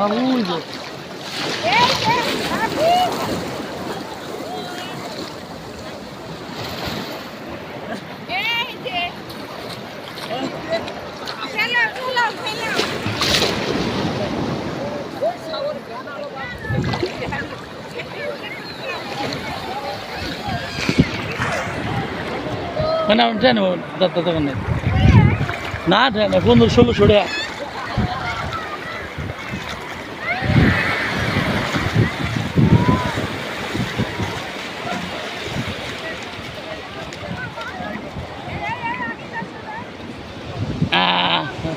যে মানে আমি ট্রেনে যাত্রা তখন না ট্রেনে পনেরো ষোলোশো টাকা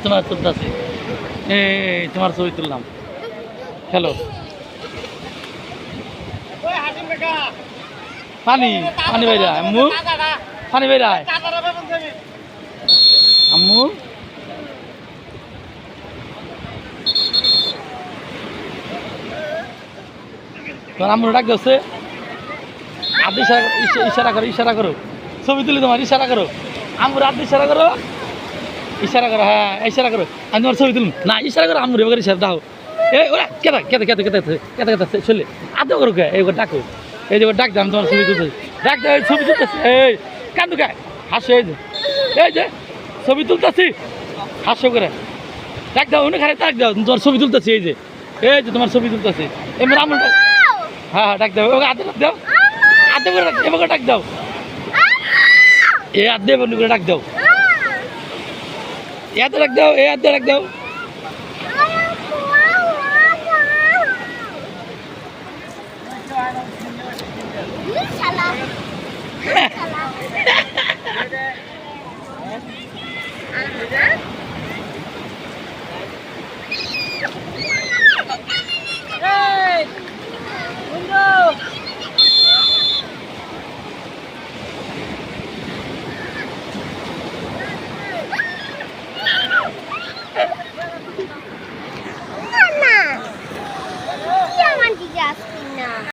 তোমার তুলতেছি এই তোমার ছবি তুললাম হ্যালো পানি পানি বাইরে আম্মু পানি বাইরে। আম্মু। তোমার আম্মুর ডাক দিচ্ছে হাত ইশারা করো, ইশারা করো ইশারা করো। ছবি তুলি তোমার ইশারা করো। আম্মুর হাত ইশারা করো। ইশারা করো হ্যাঁ ইশারা করো। আমি তোমার ছবি তুলুন না, ইশারা করো, আম্মুর এবার ইশারা দাও। এই ওরা কেতা কেতা কেতা কেতা কেতা কেতা চলে। আদৌ করো এই ওকে ডাকো। এই যে ডাক দাও আমি তোমার ছবি তুলতেছি। ডাক দাও ছবি তুলতেছি। এই, কান্দু কে? হাসো, এই যে। এই যে, ছবি তুলতেছি। হাসো করে। ডাক দাও অনেক খারাপ ডাক দাও তোমার ছবি তুলতেছি, এই যে। এই যে তোমার ছবি তুলতেছি। এবার আমার হ্যাঁ হ্যাঁ ডাক দাও ওকে আদে ডাক দাও। আদে করে ডাক এবার ডাক দাও। এ, আদে এবার করে ডাক দাও। এ আদে ডাক দাও এ আদে ডাক দাও Salah. Salah.